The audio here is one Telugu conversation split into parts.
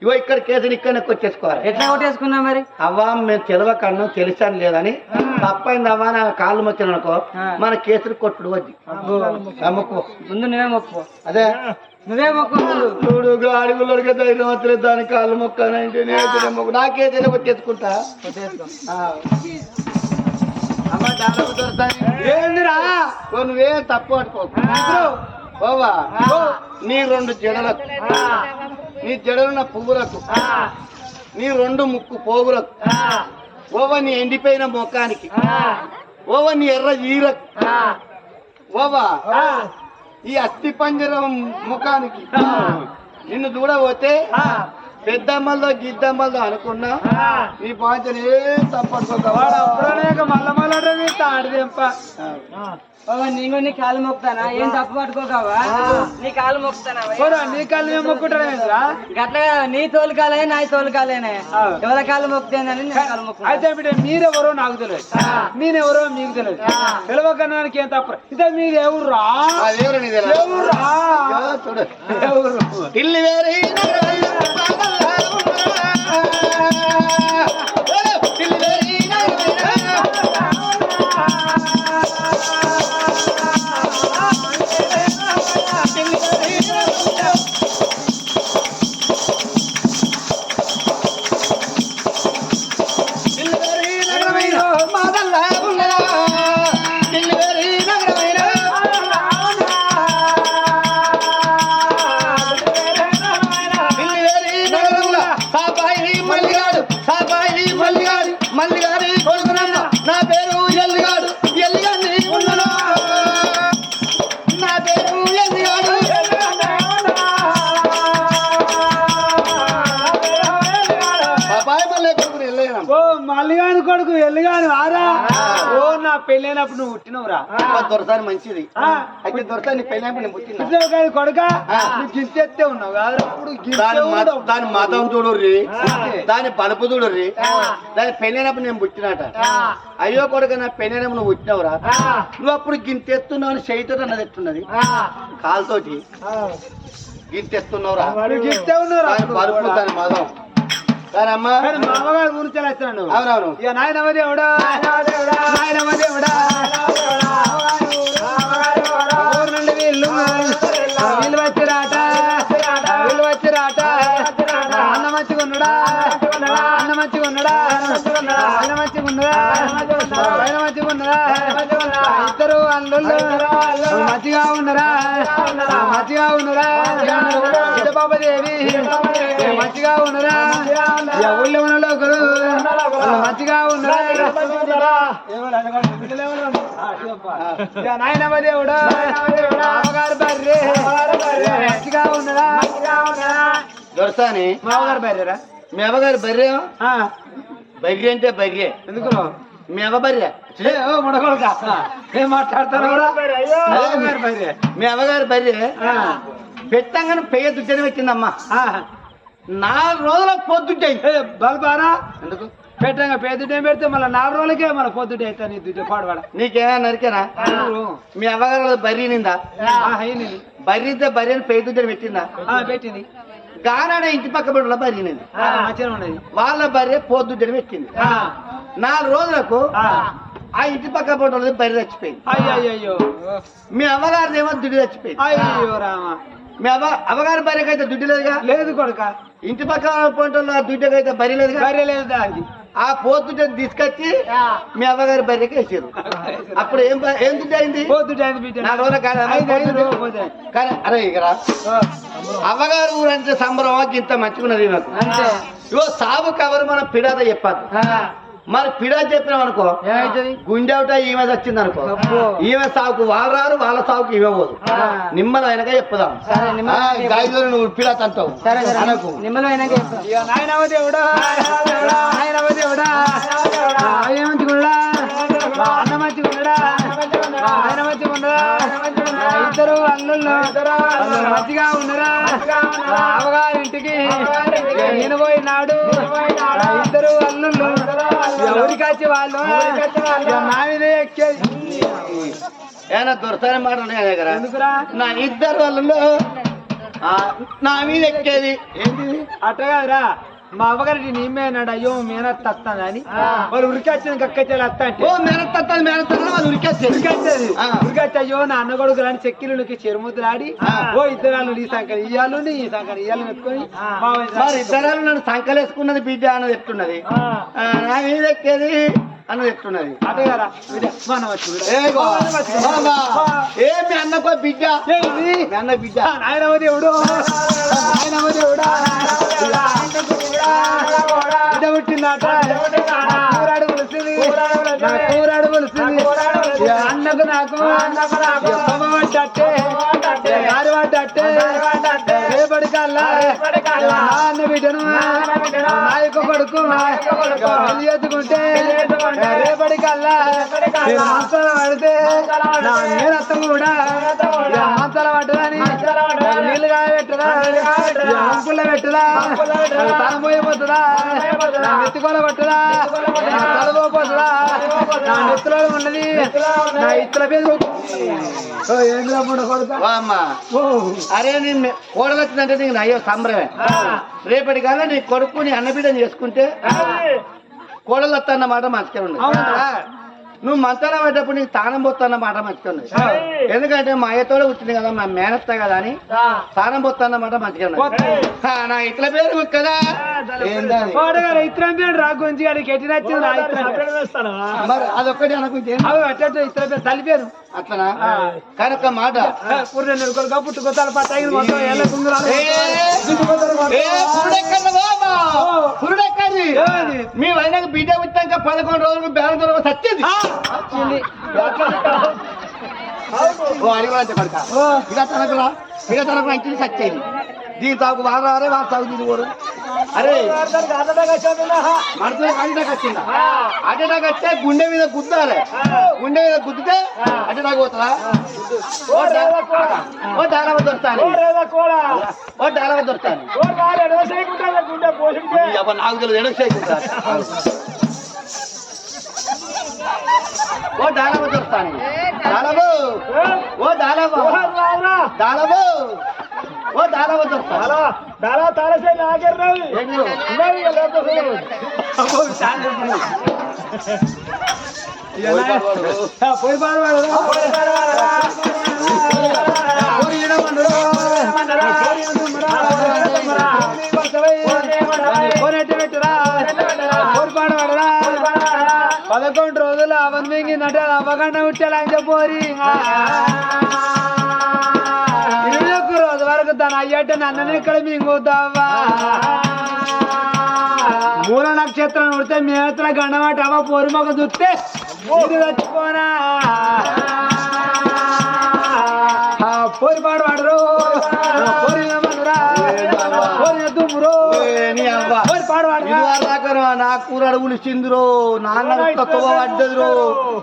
ఇగో ఇక్కడ కేసులు ఇక్కడ వచ్చేసుకోవాలి ఎట్లా కొట్టేసుకున్నా మరి? అవ్వా మేము తెలియకన్నా తెలిసాను లేదని. తప్పైంది అవ్వా నా కాళ్ళు మొక్కిన అనుకో. మన కేసులు కొట్టుడు వద్ది. మొక్కు. ముందు నువ్వే మొక్కు. అదే. నువ్వే మొక్కు చూడు అడుగులోకి ధైర్యం వస్తలేదు దాని కాళ్ళు మొక్కనంటే నేను మొక్కు. నాకేదైనా వచ్చేసుకుంటా కొట్టేసుకో. ఆ. అమ్మ దాదాపు దొరుకుతాయి. ఏందిరా? ఓ నువ్వేం తప్పు పట్టుకో బావా నీ రెండు జడలకు. నీ జడలున్న పువ్వులకు. నీ రెండు ముక్కు పోగులకు. ఓవ నీ ఎండిపోయిన మొక్కానికి ఓవ నీ ఎర్ర ఈరకు. ఓవా ఈ అస్థి పంజరం ముఖానికి. నిన్ను చూడబోతే పెద్దమ్మలతో గిద్దమ్మలతో అనుకున్నా? నీ పాంచని ఏం తప్పట్టుకోక మళ్ళా మళ్ళీ తాడిదెంప నీకు నీ కాలు మొక్కుతానా? ఏం తప్పు పట్టుకోకావా? నీ కాలు మొక్కుతానా నీ కళ్ళు ఏం మొక్కుంటారా గట్ల నీ తోలు కాలే నా తోలు కాలేనే ఎవరి కాలు మొక్కుతేందని నేను కాలు మొక్కు అయితే బిడ్డ మీరెవరో నాకు తెలియదు. నేనెవరో మీకు తెలియదు. పిలవకన్నానికి ఏం తప్ప ఇదే మీరు ఎవరు రా? ఎవరు రా ఇదిగో చూడు ఎవరు? ఇల్లు వేరే Ah! ఎల్లిగాని ఆరా? ఓ నా పెళ్ళైనప్పుడు నువ్వు పుట్టినవురా? దొరసారి మంచిది. అయితే దొరసారి నీ పెళ్ళైనప్పుడు నేను పుట్టినా? కొడుక. నువ్వు గింతెత్తే ఉన్నావు దాని మత- చూడుర్రి. దాని బలుపు చూడుర్రి. దాని పెళ్ళైనప్పుడు నేను పుట్టినట. అయ్యో కొడుక నా పెళ్ళైనప్పుడు నువ్వు పుట్టినవురా? నువ్వు అప్పుడు గింతెత్తున్నావు అని చేయితో అన్నది ఎట్టున్నది కాలుతోటి గింతే ఉన్నావురా. దాని అప్పుడు బలుపు కూడా. దాని మతం దాని అమ్మ కానీ మా అమ్మగారు గురించి వచ్చాను అవునవును. ఇక నాయనమ్మ దేవుడా నాయనమ్మ దేవుడా ఊరు వీళ్ళు వీళ్ళు వచ్చిరాట. వీళ్ళు వచ్చిరాట. అన్న మంచిగా ఉన్నాడా అన్న మంచిగా ఉన్నాడా ఆయన మంచిగా ఉన్నాడా ఆయన మంచిగా ఉన్నాడా ఇద్దరు మంచిగా ఉన్నారా? మంచిగా ఉన్నారా? బాబాదేవి మంచిగా ఉన్నారా ఈ ఊళ్ళో ఉన్న లోకలు మంచిగా ఉన్నారా ఇక నాయనమ్మ దేవుడు అమ్మగారు బర్రె మంచిగా ఉన్నారా దొరసాని మామగారు బర్రెరా? మీ అవ్వగారి బర్రె? బర్రె అంటే బర్రె. ఎందుకు? మీ అవ్వ బర్రె? ఏ, ఓ ముడకొడక ఏం మాట్లాడతాను అమ్మగారు మీ అవ్వగారి బర్రె? పెట్టంగానే పెయ్య దుడ్డని పెట్టిందమ్మా. నాలుగు రోజులకు పొద్దుంటాయి ఏ, బల్బారా? ఎందుకు? పెట్టంగా పెద్ద పెడితే మళ్ళీ నాలుగు రోజులకే మన పొద్దుటే అవుతా నీ దుడ్డు పాడవాడ నీకేమైనా నరికేనా? మీ అవ్వగారు బర్రీ నిందా? బర్రీతే బర్రీ అని పెయ్య దుడ్డని పెట్టిందా? పెట్టింది. గానాడ ఇంటి పక్క బిడ్డల బర్రీ నింది. వాళ్ళ భార్య పోద్దుడ్డని పెట్టింది. నాలుగు రోజులకు ఆ. ఇంటి పక్క బిడ్డలది బర్రె చచ్చిపోయింది. అయ్యో మీ అవ్వగారిది ఏమో దుడ్డు చచ్చిపోయింది. అయ్యో రామ. మీ అవ్వ అవ్వగారి భార్యకి అయితే దుడ్డు లేదుగా? లేదు కొడుక. ఇంటి పక్క పొంటలో దుడ్డుకి అయితే బర్రె లేదుగా? భార్య లేదు దానికి ఆ పోతుంటే తీసుకొచ్చి మీ అవ్వగారి బర్రెకి వేసారు. అప్పుడు ఏం ఏం దుడ్డు అయింది. కానీ అరే ఇక్కడ అవ్వగారు ఊరంటే సంబరం ఇంత మంచిగున్నది నాకు అంతే. ఇగో సాగు కవర్ మనం పిడాద చెప్పద్దు మరి పిడా చెప్పినాం అనుకో గుండె అవుట ఈమె వచ్చింది అనుకో. ఈమె సాగుకు వాళ్ళు రారు వాళ్ళ సాగుకు ఈమె పోదు. నిమ్మల వెనక చెప్పుదాం. గాయలో నువ్వు పిడా తంటావు. అనకు. నిమ్మలో ఆయన మంచిగుండా ఇద్దరు అల్లుళ్ళు మంచిగా ఉన్నారా? అమ్మగారింటికి నేను పోయినాడు ఇద్దరు అల్లుళ్ళు ఎవరికి వచ్చి వాళ్ళు? నా మీద ఎక్కేది. ఏమైనా దొరసాని నా దగ్గర? నా ఇద్దరు వాళ్ళు ఆ, నా మీద ఎక్కేది. ఏంటిది? అట్ట కాదురా. మా అవ్వగారి నీమే అన్నాడు అయ్యో మేనత్ వస్తాను అని మరి ఉరికి వచ్చిన కక్కచ్చేది వస్తా అంటే. ఓ అది ఉరికేసేది ఉరికొచ్చేది ఆ. ఉరికొచ్చి అయ్యో నా అన్న కొడుకు లాంటి చెక్కిలుకి చెరుముద్దులాడి. ఓ ఇద్దరు ఈ సంకర ఇయ్యాలు ఈ సంకర ఇయ్యాలు ఎత్తుకొని మరి ఇద్దరు నన్ను సంకలేసుకున్నది బిడ్డ అన్నది ఎట్టున్నది ఆ, నా మీద ఎక్కేది అన్నది ఎట్టున్నది అటే కదా మనం వచ్చి ఏ గో, బాబా, ఏ మీ అన్నకో బిడ్డ. అన్న బిడ్డ. నాయనమ్మ దేవుడు. పడ్డట్టే రేపటి కల్లా నాన్న బిడ్డను నాయక కొడుకు. పెళ్ళి చేసుకుంటే రేపటి కల్లా మంచాల పడితే నా మేనత్త కూడా మంచాల పడ్డదని నాకు నీళ్ళు కాయబెట్టదా? అంకుల్లో పెట్టదా? తల పోయిపోతుందా నా నెత్తికొల పట్టదా? నా తల పోతుందా? నా నెత్తిలో ఉన్నది? ఇత్తల పేరు అరే నేను కోడలు వచ్చిందంటే నీకు అయ్యో సంబరమే. రేపటి కల్లా నీ కొడుకు నీ అన్న బిడ్డను చేసుకుంటే కోడలు వస్తాన్న మాట మంచిగా ఉండదు? నువ్వు మంచాల పడ్డప్పుడు నీకు తానం పోతున్న మాట మంచిగా ఉన్నది ఎందుకంటే మా అయ్యతోనే వచ్చింది కదా మా మేనత్త కదా అని తానం పోతున్న మాట. ఆ, నా ఇట్ల పేరు కదా. ఇత్తరం పేరు రా గారికి ఎట్టి నచ్చింది. మరి అదొక్కటి అనుకుంటే ఇత్తరం పేరు తల్లి పేరు. అట్లనా? కానీ ఒక మాట. పుర్రెన్నర కొడుకు పుట్టుకొత్తాలు పట్టాయి మీ వైనాక బిడ్డ వచ్చాక పదకొండు రోజులకు బేరం దొరక ఓ, ఇక తనకురా ఇక తనకు మంచిది సచ్చేది దీని తాకు వారు రారే వారు తాగు కూడా అరే. వచ్చిందా అడ్డాకి వస్తే గుండె మీద గుద్దాలి. గుండె మీద గుద్దితే అడ్డాకి పోతుందా? ఓ డాలవ దొరుకుతాను ఓ డాలవ దొరుకుతాను అబ్బా, నాకు తెలియదు ఎడకు చేయకుండా ఓ డాలవ దొరుకుతాను డాలవు. ఓ డాలవ. డాలవు. ఓ దొరుకుతాను ఏంటి నువ్వు? అబ్బో, చాలా ఉంది. పోయి పాడువాడు. పోయి పాడువాడు. పోయి ఈడమన్నుడు. పోయి ఈడమన్నురా. పోయి ఎట్ట పెట్టురా. వరకు తన అయ్యట నన్నని ఇక్కడ మింగుతావా? మూల నక్షత్రం ఉడితే మేతల గండమాట అవ్వ పోరి మొక్క చూస్తే చచ్చిపోనా? ఆ, పోరి పాడు వాడరు నీ కూర అడుగులు చిందురో నాన్న తక్కువ పడ్డదురో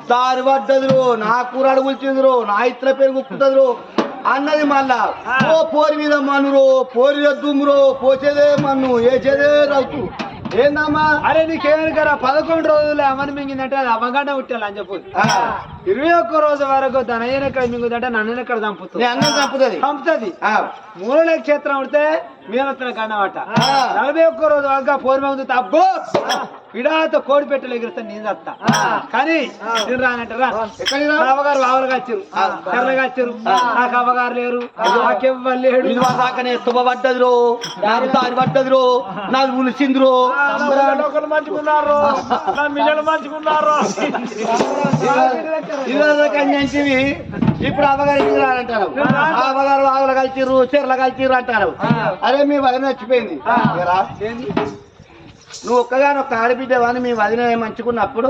దారి పడ్డదురో నా కూర అడుగులు చిందురో నా ఇతర పేరు గుప్పుతుందిరో అన్నది మళ్ళా. ఓ పోరి మీద మనురో పోరి దుమ్మురో పోసేదే మన్ను వేసేదే రౌతు ఏందమ్మా? అరే నీకేమని కదా పదకొండు రోజులు అమని మింగిందంటే అది అవ్వగానే ఉట్టాలి అని చెప్పు. ఇరవై ఒక్క రోజు వరకు తన అయ్యన ఎక్కడ మింగుదంటే నన్ను ఎక్కడ నీ చంపుతుంది. అన్నం తప్పుతుంది చంపుతుంది. మూల నక్షత్రం ఉడితే మీనత్తన ఆ. నలభై ఒక్క రోజు వరకు పూర్వ ఉంది అబ్బో! పిడాతో కోడి పెట్టలు ఎగిరిస్తే నేను చస్తా కానీ నేను రానంటారా అవ్వగారు వావలుగా వచ్చారు. తెల్లగా వచ్చారు. నాకు అవ్వగారు లేరు. నాకెవ్వరు లేడు. ఇదివరకు దాకానే తువ్వ పడ్డదిరో నాకు దారి పడ్డదిరో. నాకు ఉలిసిందిరో. మంచుకున్నారు మంచుకున్నారు ఇదివరకు కన్యాచివి ఇప్పుడు రానంటారు. ఆ. అవ్వగారు ఆవులు కలిసిర్రు చీరలు కలిసిర్రు అంటారు. అరే మీ వదిన చచ్చిపోయింది. ఏరా? నువ్వు ఒక్కగాని ఒక్క ఆడబిడ్డవని మీ వదిన మంచుకున్నప్పుడు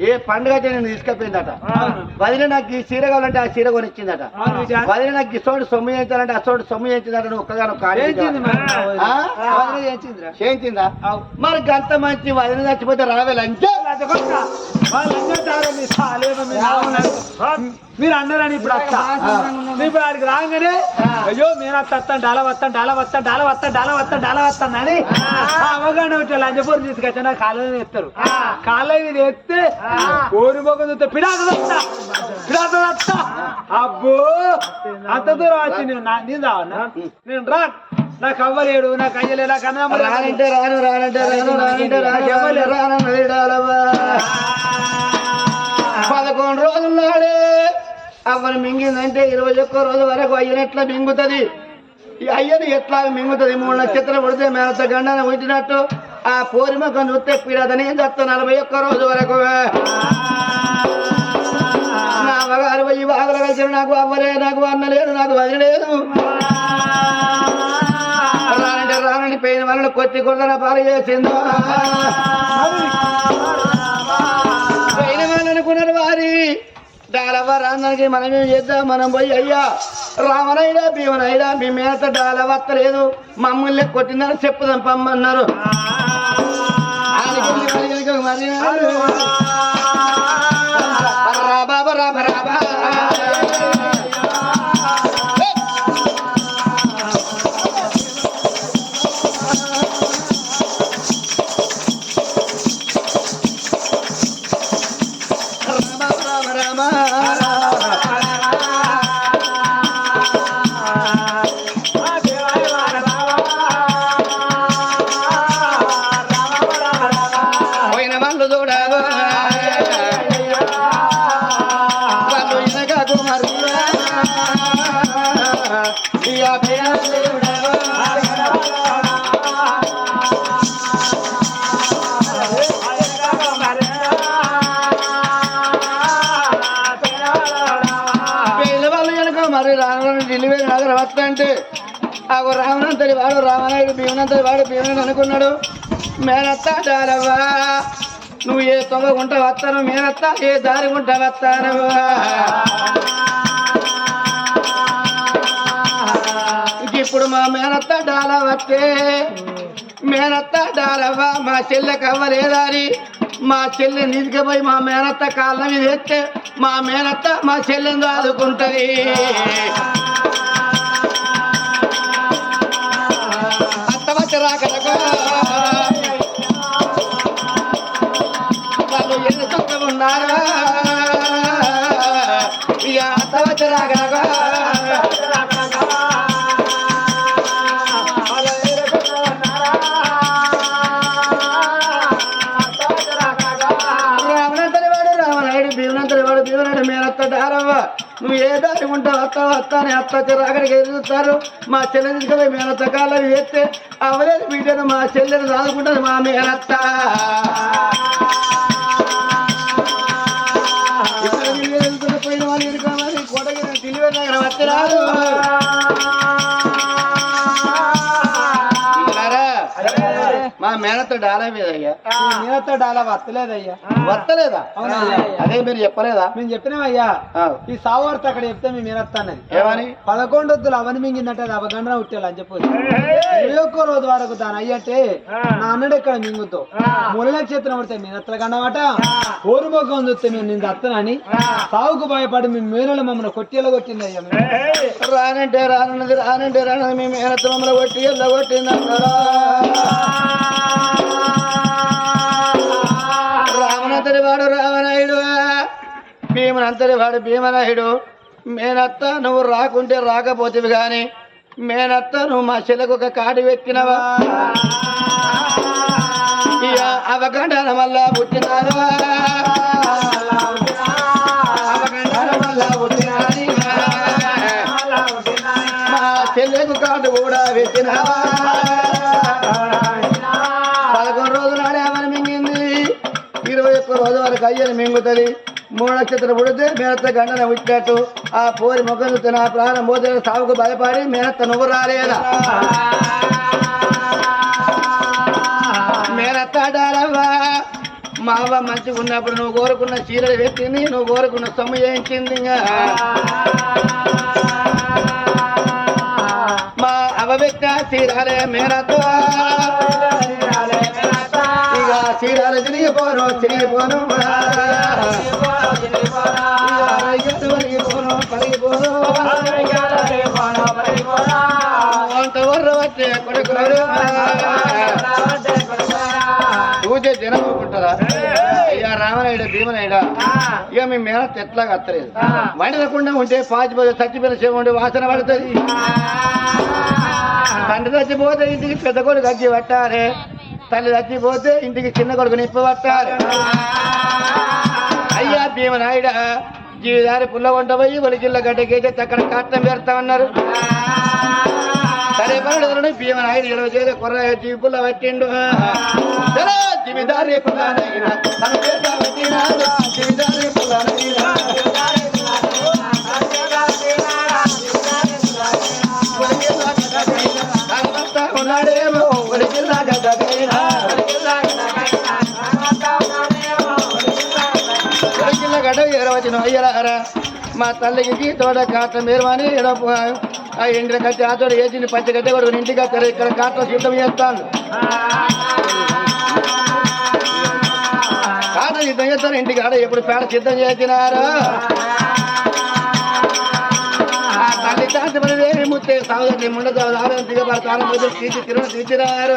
ఏ పండుగ అయితే నేను తీసుకెళ్ళిందట వదిన నాకు ఈ చీర కావాలంటే ఆ చీర కొనిచ్చిందట. వదిన నాకు ఇసోడు సొమ్ము చేయించాలంటే అసోడు సొమ్ము చేయించిందట నువ్వు ఒక్కగాని చేయించిందా? మరి గంత మంచి వదిన చచ్చిపోతే రావేలంటే మీరు అన్నారని ఇప్పుడు అత్త. ఇప్పుడు ఆడికి రాగానే అయ్యో నేను అత్త వస్తాను డాల వస్తాను డాల వస్తాను డాల వస్తాను డాల వస్తాను డాల వస్తాను అని అవగాహన వచ్చి లంచపూర్ తీసుకొచ్చి కాళ్ళని ఎత్తారు. మీద ఎత్తే పిడాత వస్తా పిడాత వస్తా అబ్బో అంత దూరం వచ్చి నేను రావన్నా? నేను రా నాకు అవ్వలేడు నాకు అయ్యలే నాకు అన్నమ్మలేదు రానంటే రాను రానంటే రాను రానంటే రాను డాలవ్వ. పదకొండు రోజుల నాడే. అవ్వని మింగిందంటే ఇరవై ఒక్క రోజు వరకు అయ్యను ఎట్లా మింగుతుంది? ఈ అయ్యను ఎట్లా మింగుతుంది? మూడు నక్షత్రం పడితే మేనత గండన ఉంచినట్టు ఆ పోరిమకం చూస్తే పీడదని దత్త నలభై ఒక్క రోజు వరకు? నా అమ్మగారు పోయి బాధలు కలిసి నాకు అవ్వలే నాకు అన్న లేదు నాకు వదిలి లేదు. రానంటే రానని పోయిన వాళ్ళని కొట్టి కొడతన పాలు చేసిందో పోయిన వాళ్ళు వారి. డాలవ్వ మనం ఏం చేద్దాం మనం పోయి అయ్యా. రామనైనా భీమనైనా మీ మేత డాలవత్తలేదు మమ్మల్ని కొట్టిందని చెప్పుదాం పమ్మన్నారు. మరి రావణ డెలివరీ నగర వస్తంటే ఆ రావణంతటి వాడు రామనాయుడు భీమనంతటి వాడు భీమని అనుకున్నాడు. మేనత్త దారవ్వా నువ్వు ఏ తొంగ గుంట వస్తాను మేనత్త ఏ దారి గుంట వస్తానవ్వా ఇప్పుడు మా మేనత్త డాల వస్తే మేనత్త డాలవ్వ మా చెల్లెకి అవ్వలేదారి మా చెల్లె నిధికపోయి మా మేనత్త కాళ్ళ మీద ఎత్తే మా మేనత్త మా చెల్లెందు ఆదుకుంటది. రాకలకు వాళ్ళు ఎన్ని ఉన్నారా ఇక అత్త వచ్చి రాకలకు రావణాయుడు భీమనంతరి వాడు భీమనాయుడు మేనత్త దారవ్వ నువ్వు ఏ దారి ఉంటావు అత్త వస్తా అని అత్త చిరాకడికి ఎదుగుతారు మా చెల్లె తీసుకుపోయి మేనత్త కాలం వేస్తే అవలేదు బిడ్డను మా చెల్లెని దాదుకుంటుంది మా మేనత్త ఇక్కడ మీరు వెళ్తున్న పోయిన వాళ్ళు ఇరుకోమని కోటగిరి డెలివరీ మేనత్త డాలా మీదయ్యా నేనతో డాలా వస్తలేదయ్యా వస్తలేదా. అదే మీరు చెప్పలేదా? మేము చెప్పినామయ్యా. ఈ సావార్త అక్కడ చెప్తే మేము వినొస్తానని ఏమని? పదకొండు వద్దులు అవని మింగిందంటే అది అవగండ్ర ఉట్టాలి అని చెప్పి. ఇరవై ఒక్క రోజు వరకు దాని అయ్యంటే నా అన్నడు ఎక్కడ మింగుతో మూల నక్షత్రం పడితే మీ నత్తల కన్నమాట ఓరు చూస్తే మేము నేను అత్తనని సాగుకు భయపడి మేము మేనలు మమ్మల్ని కొట్టేలా కొట్టింది అయ్యా మేము. రానంటే రానున్నది రానంటే రానున్నది మీ మేనత్త మమ్మల్ని కొట్టి ఎల్ల అతని వాడు రామనాయుడు రావణాయుడు. అంతటి వాడు భీమనాయుడు. మేనత్త నువ్వు రాకుంటే రాకపోతేవి గాని మేనత్త నువ్వు మా చెలకు ఒక కాడి వెక్కినవా? ఇక వల్ల మళ్ళా పుట్టినారు అవగండాల మళ్ళా మా చెల్లెకు కాటు కూడా వెక్కినవా? ఇరవై కయ్యని మింగుతుంది. మూడు నక్షత్రం పుడితే మేనత్త గండన ఉట్టినట్టు. ఆ పోరి ముఖం చూస్తే నా ప్రాణం పోతే సాగుకు భయపడి మేనత్త నువ్వు రాలేదా మేనత్త డాలవ్వా మా అవ్వ మంచిగా ఉన్నప్పుడు నువ్వు కోరుకున్న చీరలు పెట్టింది నువ్వు కోరుకున్న సొమ్ము చేయించింది మా అవ్వ పెట్ట చీరాలే మేనత్త. ఇక చీరాలు పోను తిరిగిపోను పోను పూజ జనం ఉంటుందా ఇక రామనాయుడు భీమనాయుడు. ఇక మీ మేనత్ ఎట్లా కత్తలేదు వండకుండా ఉంటే పాచిపోతే చచ్చిపోయిన సేవ ఉంటే వాసన పడుతుంది. తండ్రి చచ్చిపోతే ఇంటికి పెద్ద కొడుకు అగ్గి పట్టారే. తల్లి చచ్చిపోతే ఇంటికి చిన్న కొడుకు నిప్పు పట్టారు అయ్యా భీమనాయుడ జీవిదారి పుల్ల వంట పోయి ఒలికిళ్ళ గడ్డకైతే అక్కడ కట్టం పెడతామన్నారు సరే పనుడు భీమనాయుడు ఇరవై చేసే కొర్ర జీవి పుల్ల పట్టిండు. జీవిదారి పుల్లనైనా జీవిదారి పుల్లనైనా. వచ్చిన ఎరవచ్చిన మా తల్లికి తోడ కాట మేరమని ఆ ఎండిన కట్టి ఆ తోడ వేసింది పచ్చి గడ్డ కొడుకుని ఇంటికి వస్తారు ఇక్కడ కాట సిద్ధం చేస్తాను కాట సిద్ధం చేస్తారు ఇంటికి ఆడ ఎప్పుడు పేడ సిద్ధం చేసినారు? ఆ తల్లి తాత మరి వేరే ముత్తే సాగుదండి ముండ దిగబడతాను తీసి తిరుగు తీర్చినారు